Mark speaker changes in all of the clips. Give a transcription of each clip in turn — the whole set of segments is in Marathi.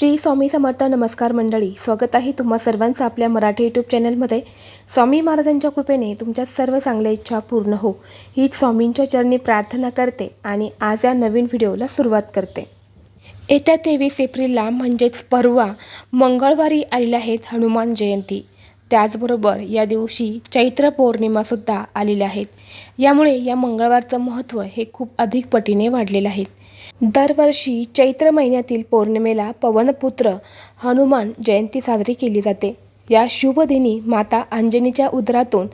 Speaker 1: श्री स्वामी समर्थ नमस्कार मंडळी स्वागत आहे तुम्हा सर्वांचं आपल्या मराठी यूट्यूब चॅनलमध्ये स्वामी महाराजांच्या कृपेने तुमच्या सर्व चांगल्या इच्छा पूर्ण हो. हीच स्वामींच्या चरणी प्रार्थना करते आणि आज या नवीन व्हिडिओला सुरुवात करते. येत्या तेवीस एप्रिलला म्हणजेच परवा मंगळवारी आलेल्या आहेत हनुमान जयंती. त्याचबरोबर या दिवशी चैत्र पौर्णिमासुद्धा आलेल्या आहेत. यामुळे या मंगळवारचं महत्त्व हे खूप अधिक पटीने वाढलेलं आहे. दरवर्षी चैत्र महिन्यातील पौर्णिमेला पवनपुत्र हनुमान जयंती साजरी केली जाते. या शुभ दिनी माता अंजनीच्या उदरातून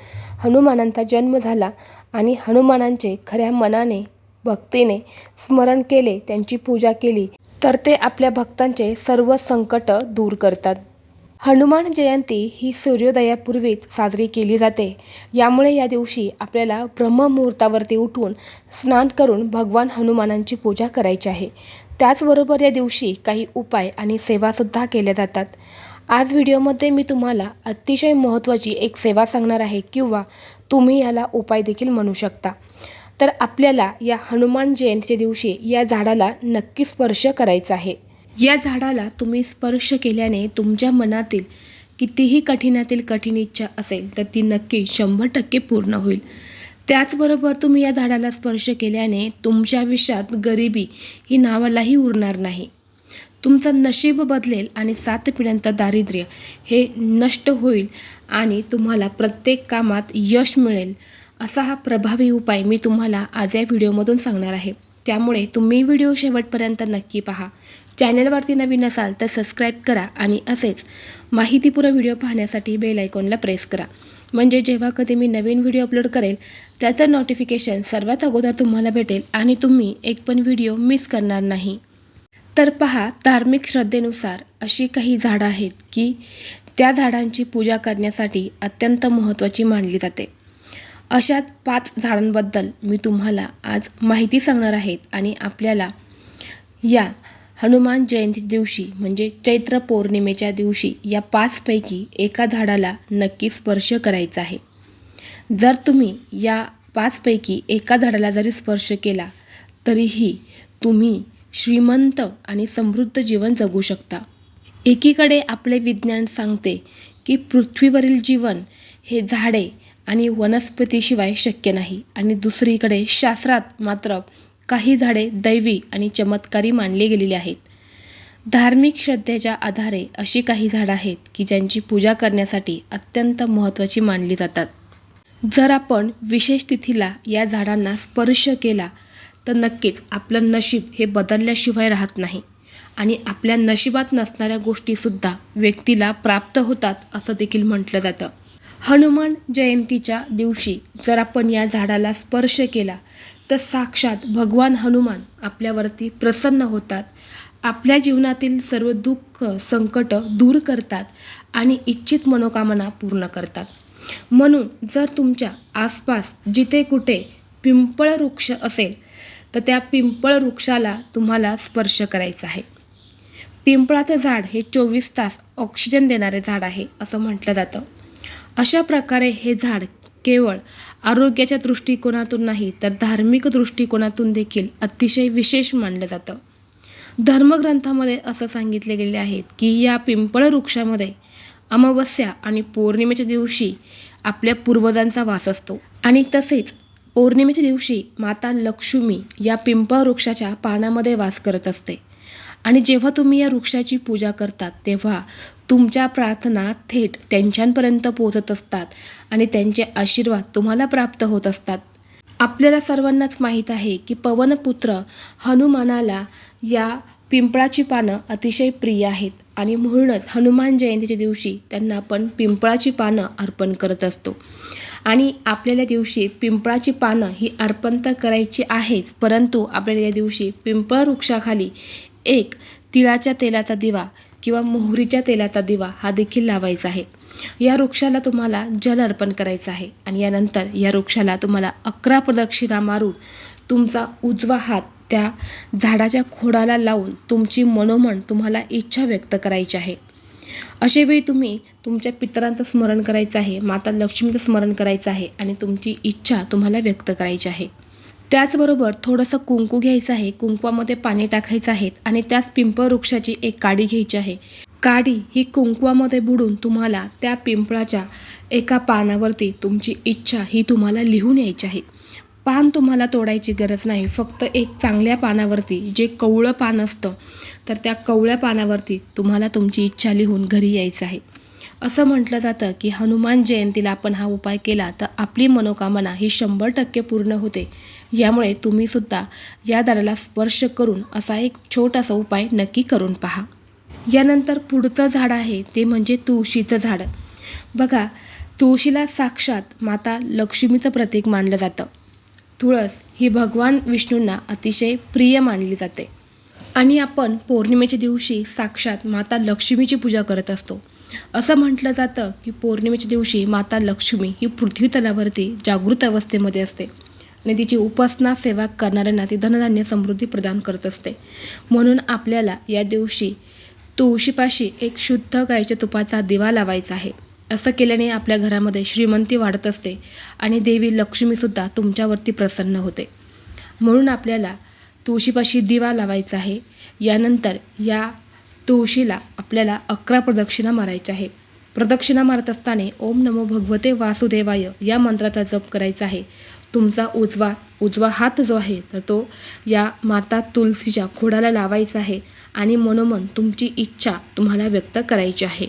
Speaker 1: हनुमानांचा जन्म झाला आणि हनुमानांचे खऱ्या मनाने भक्तीने स्मरण केले त्यांची पूजा केली. तर ते आपल्या भक्तांचे सर्व संकट दूर करतात. हनुमान जयंती ही सूर्योदयापूर्वीच साजरी केली जाते. यामुळे या दिवशी आपल्याला ब्रह्ममुहूर्तावरती उठून स्नान करून भगवान हनुमानांची पूजा करायची आहे. त्याचबरोबर या दिवशी काही उपाय आणि सेवासुद्धा केल्या जातात. आज व्हिडिओमध्ये मी तुम्हाला अतिशय महत्त्वाची एक सेवा सांगणार आहे किंवा तुम्ही याला उपाय देखील म्हणू शकता. तर आपल्याला या हनुमान जयंतीच्या दिवशी या झाडाला नक्की स्पर्श करायचा आहे. या झाडाला तुम्ही स्पर्श केल्याने तुमच्या मनातील कितीही कठीणातील कठीण इच्छा असेल तर ती नक्की शंभर टक्के पूर्ण होईल. त्याचबरोबर तुम्ही या झाडाला स्पर्श केल्याने तुमच्या आयुष्यात गरिबी ही नावालाही उरणार नाही. तुमचं नशीब बदलेल आणि सात पिढ्यांचं दारिद्र्य हे नष्ट होईल आणि तुम्हाला प्रत्येक कामात यश मिळेल असा हा प्रभावी उपाय मी तुम्हाला आज या व्हिडिओमधून सांगणार आहे. त्यामुळे तुम्ही व्हिडिओ शेवटपर्यंत नक्की पहा. चॅनलवरती नवीन असाल तर सबस्क्राईब करा आणि असेच माहितीपूर्ण व्हिडिओ पाहण्यासाठी बेल आयकॉनला प्रेस करा. म्हणजे जेव्हा कधी मी नवीन व्हिडिओ अपलोड करेल त्याचं नोटिफिकेशन सर्वात अगोदर तुम्हाला भेटेल आणि तुम्ही एक पण व्हिडिओ मिस करणार नाही. तर पहा धार्मिक श्रद्धेनुसार अशी काही झाडं आहेत की त्या झाडांची पूजा करण्यासाठी अत्यंत महत्त्वाची मानली जाते. अशात पाच झाडांबद्दल मी तुम्हाला आज माहिती सांगणार आहेत आणि आपल्याला या हनुमान जयंती दिवशी म्हणजे चैत्र पौर्णिमेच्या दिवशी या पाचपैकी एका झाडाला नक्की स्पर्श करायचा आहे. जर तुम्ही या पाचपैकी एका झाडाला जरी स्पर्श केला तरीही तुम्ही श्रीमंत आणि समृद्ध जीवन जगू शकता. एकीकडे आपले विज्ञान सांगते की पृथ्वीवरील जीवन हे झाडे आणि वनस्पतीशिवाय शक्य नाही आणि दुसरीकडे शास्त्रात मात्र काही झाडे दैवी आणि चमत्कारी मानली गेलेली आहेत. धार्मिक श्रद्धेच्या आधारे अशी काही झाडं आहेत की ज्यांची पूजा करण्यासाठी अत्यंत महत्त्वाची मानली जातात. जर आपण विशेष तिथीला या झाडांना स्पर्श केला तर नक्कीच आपलं नशीब हे बदलल्याशिवाय राहत नाही आणि आपल्या नशिबात नसणाऱ्या गोष्टीसुद्धा व्यक्तीला प्राप्त होतात असं देखील म्हटलं जातं. हनुमान जयंतीच्या दिवशी जर आपण या झाडाला स्पर्श केला तर साक्षात भगवान हनुमान आपल्यावरती प्रसन्न होतात. आपल्या जीवनातील सर्व दुःख संकट दूर करतात आणि इच्छित मनोकामना पूर्ण करतात. म्हणून जर तुमच्या आसपास जिथे कुठे पिंपळ वृक्ष असेल तर त्या पिंपळ वृक्षाला तुम्हाला स्पर्श करायचा आहे. पिंपळाचं झाड हे चोवीस तास ऑक्सिजन देणारे झाड आहे असं म्हटलं जातं. अशा प्रकारे हे झाड केवळ आरोग्याच्या दृष्टिकोनातून नाही तर धार्मिक दृष्टिकोनातून देखील अतिशय विशेष मानलं जातं. धर्मग्रंथामध्ये असं सांगितले गेले आहेत की या पिंपळ वृक्षामध्ये अमावस्या आणि पौर्णिमेच्या दिवशी आपल्या पूर्वजांचा वास असतो. आणि तसेच पौर्णिमेच्या दिवशी माता लक्ष्मी या पिंपळ वृक्षाच्या पानामध्ये वास करत असते. आणि जेव्हा तुम्ही या वृक्षाची पूजा करतात तेव्हा तुमच्या प्रार्थना थेट त्यांच्यापर्यंत पोहोचत असतात आणि त्यांचे आशीर्वाद तुम्हाला प्राप्त होत असतात. आपल्याला सर्वांनाच माहीत आहे की पवनपुत्र हनुमानाला या पिंपळाची पानं अतिशय प्रिय आहेत आणि म्हणूनच हनुमान जयंतीच्या दिवशी त्यांना आपण पिंपळाची पानं अर्पण करत असतो. आणि आपल्याला दिवशी पिंपळाची पानं ही अर्पण तर करायची आहेच परंतु आपल्याला या दिवशी पिंपळ वृक्षाखाली एक तिळाच्या तेलाचा दिवा किंवा मोहरीच्या तेलाचा दिवा हा देखील लावायचा आहे. या वृक्षाला तुम्हाला जल अर्पण करायचं आहे आणि यानंतर या वृक्षाला तुम्हाला अकरा प्रदक्षिणा मारून तुमचा उजवा हात त्या झाडाच्या खोडाला लावून तुमची मनोमन तुम्हाला इच्छा व्यक्त करायची आहे. असे वेळी तुम्ही तुमच्या पितरांचं स्मरण करायचं आहे माता लक्ष्मीचं स्मरण करायचं आहे आणि तुमची इच्छा तुम्हाला व्यक्त करायची आहे. त्याचबरोबर थोडंसं कुंकू घ्यायचं आहे. कुंकवामध्ये पाणी टाकायचं आहे आणि त्याच पिंपळ वृक्षाची एक काडी घ्यायची आहे. काडी ही कुंकवामध्ये बुडून तुम्हाला त्या पिंपळाच्या एका पानावरती तुमची इच्छा ही तुम्हाला लिहून यायची आहे. पान तुम्हाला तोडायची गरज नाही. फक्त एक चांगल्या पानावरती जे कवळं पान असतं तर त्या कवळ्या पानावरती तुम्हाला तुमची इच्छा लिहून घरी यायचं आहे. असं म्हटलं जातं की हनुमान जयंतीला आपण हा उपाय केला तर आपली मनोकामना ही शंभर टक्के पूर्ण होते. यामुळे तुम्हीसुद्धा या दाराला स्पर्श करून असा एक छोटासा उपाय नक्की करून पहा. यानंतर पुढचं झाड आहे ते म्हणजे तुळशीचं झाड. बघा तुळशीला साक्षात माता लक्ष्मीचं प्रतीक मानलं जातं. तुळस ही भगवान विष्णूंना अतिशय प्रिय मानली जाते. आणि आपण पौर्णिमेच्या दिवशी साक्षात माता लक्ष्मीची पूजा करत असतो. असं म्हटलं जातं की पौर्णिमेच्या दिवशी माता लक्ष्मी ही पृथ्वी तलावरती जागृत अवस्थेमध्ये असते. आणि तिची उपासना सेवा करणाऱ्यांना ती धनधान्य समृद्धी प्रदान करत असते. म्हणून आपल्याला या दिवशी तुळशीपाशी एक शुद्ध गाईच्या तुपाचा दिवा लावायचा आहे. असं केल्याने आपल्या घरामध्ये श्रीमंती वाढत असते आणि देवी लक्ष्मीसुद्धा तुमच्यावरती प्रसन्न होते. म्हणून आपल्याला तुळशीपाशी दिवा लावायचा आहे. यानंतर या तुळशीला आपल्याला अकरा प्रदक्षिणा मारायच्या आहे. प्रदक्षिणा मारत असताना ओम नमो भगवते वासुदेवाय या मंत्राचा जप करायचा आहे. तुमचा उजवा उजवा हात जो आहे तर तो या माता तुलसीच्या खोडाला लावायचा आहे आणि मनोमन तुमची इच्छा तुम्हाला व्यक्त करायची आहे.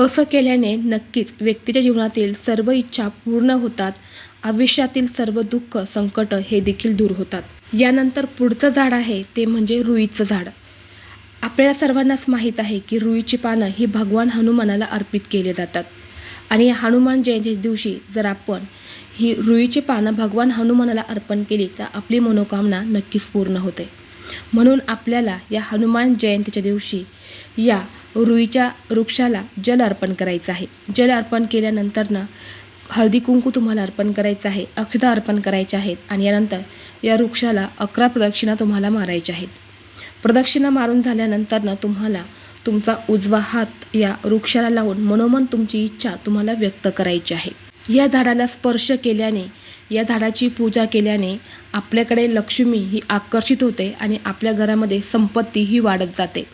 Speaker 1: असं केल्याने नक्कीच व्यक्तीच्या जीवनातील सर्व इच्छा पूर्ण होतात. आयुष्यातील सर्व दुःख संकट हे देखील दूर होतात. यानंतर पुढचं झाड आहे ते म्हणजे रुईचं झाड. आपल्याला सर्वांनाच माहीत आहे की रुईची पानं ही भगवान हनुमानाला अर्पित केले जातात. आणि हनुमान जयंती दिवशी जर आपण ही रुईची पानं भगवान हनुमानाला अर्पण केली तर आपली मनोकामना नक्कीच पूर्ण होते. म्हणून आपल्याला या हनुमान जयंतीच्या दिवशी या रुईच्या वृक्षाला जल अर्पण करायचं आहे. जल अर्पण केल्यानंतरनं हळदी कुंकू तुम्हाला अर्पण करायचं आहे अक्षता अर्पण करायच्या आहेत आणि यानंतर या वृक्षाला अकरा प्रदक्षिणा तुम्हाला मारायच्या आहेत. प्रदक्षिणा मारून झाल्यानंतरनं तुम्हाला तुमचा उजवा हात या वृक्षाला लावून मनोमन तुमची इच्छा तुम्हाला व्यक्त करायची आहे. या झाडाला स्पर्श केल्याने या झाडाची पूजा केल्याने आपल्याकडे लक्ष्मी ही आकर्षित होते आणि आपल्या घरामध्ये संपत्ती ही वाढत जाते.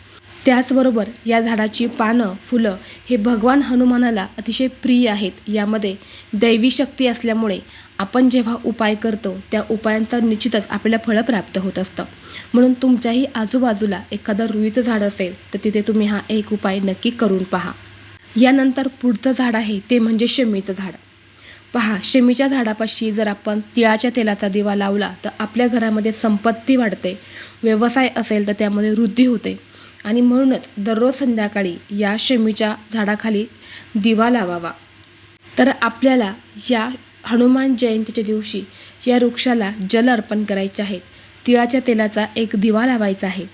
Speaker 1: त्याचबरोबर या झाडाची पानं फुलं हे भगवान हनुमानाला अतिशय प्रिय आहेत. यामध्ये दैवी शक्ती असल्यामुळे आपण जेव्हा उपाय करतो त्या उपायांचा निश्चितच आपल्याला फळं प्राप्त होत असतं. म्हणून तुमच्याही आजूबाजूला एखादं रुईचं झाड असेल तर तिथे तुम्ही हा एक उपाय नक्की करून पहा. यानंतर पुढचं झाड आहे ते म्हणजे शमीचं झाड. पहा शमीच्या झाडापाशी जर आपण तिळाच्या तेलाचा दिवा लावला तर आपल्या घरामध्ये संपत्ती वाढते. व्यवसाय असेल तर त्यामध्ये वृद्धी होते. आणि म्हणूनच दररोज संध्याकाळी या शमीच्या झाडाखाली दिवा लावावा. तर आपल्याला या हनुमान जयंतीच्या दिवशी या वृक्षाला जल अर्पण करायचे आहेत तिळाच्या तेलाचा एक दिवा लावायचा आहे.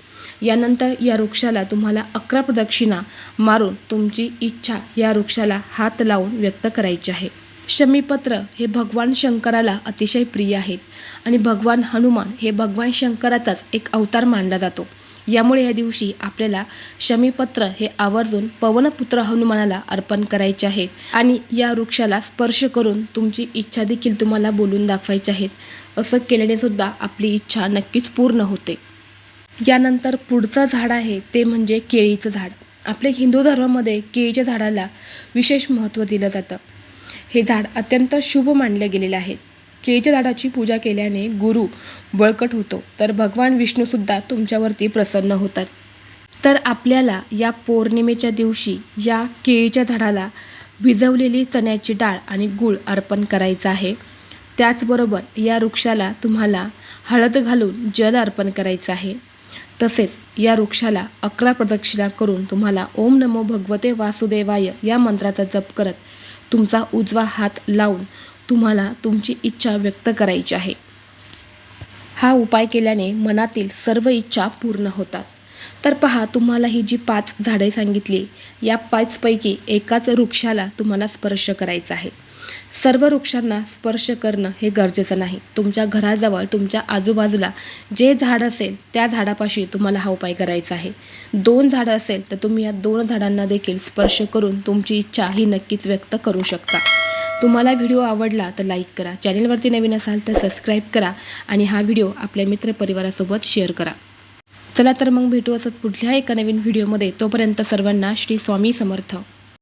Speaker 1: यानंतर या वृक्षाला तुम्हाला अकरा प्रदक्षिणा मारून तुमची इच्छा या वृक्षाला हात लावून व्यक्त करायची आहे. शमीपत्र हे भगवान शंकराला अतिशय प्रिय आहेत आणि भगवान हनुमान हे भगवान शंकराचाच एक अवतार मानला जातो. यामुळे या दिवशी आपल्याला शमीपत्र हे आवर्जून पवनपुत्र हनुमानाला अर्पण करायचे आहेत आणि या वृक्षाला स्पर्श करून तुमची इच्छा देखील तुम्हाला बोलून दाखवायची आहेत. असं केल्याने सुद्धा आपली इच्छा नक्कीच पूर्ण होते. यानंतर पुढचं झाड आहे ते म्हणजे केळीचं झाड. आपल्या हिंदू धर्मामध्ये केळीच्या झाडाला विशेष महत्त्व दिलं जातं. हे झाड अत्यंत शुभ मानले गेलेले आहे. केळीच्या झाडाची पूजा केल्याने गुरु बळकट होतो तर भगवान विष्णूसुद्धा तुमच्यावरती प्रसन्न होतात. तर आपल्याला या पौर्णिमेच्या दिवशी या केळीच्या झाडाला भिजवलेली चण्याची डाळ आणि गूळ अर्पण करायचं आहे. त्याचबरोबर या वृक्षाला तुम्हाला हळद घालून जल अर्पण करायचं आहे. तसेच या वृक्षाला अकरा प्रदक्षिणा करून तुम्हाला ओम नमो भगवते वासुदेवाय या मंत्राचा जप करत तुमचा उजवा हात लावून तुम्हाला तुमची इच्छा व्यक्त करायची आहे. हा उपाय केल्याने मनातील सर्व इच्छा पूर्ण होतात. तर पहा तुम्हाला ही जी पाच झाडे सांगितली या पाचपैकी एकाच वृक्षाला तुम्हाला स्पर्श करायचा आहे. सर्व वृक्षांना स्पर्श करणं हे गरजेचं नाही. तुमच्या घराजवळ तुमच्या आजूबाजूला जे झाड असेल त्या झाडापाशी तुम्हाला हा उपाय करायचा आहे. दोन झाडं असेल तर तुम्ही या दोन झाडांना देखील स्पर्श करून तुमची इच्छा ही नक्कीच व्यक्त करू शकता. तुम्हाला व्हिडिओ आवडला तर लाईक करा चॅनेलवरती नवीन असाल तर सबस्क्राईब करा आणि हा व्हिडिओ आपल्या मित्रपरिवारासोबत शेअर करा. चला तर मग भेटू असंच पुढल्या एका नवीन व्हिडिओमध्ये. तोपर्यंत सर्वांना श्री स्वामी समर्थ.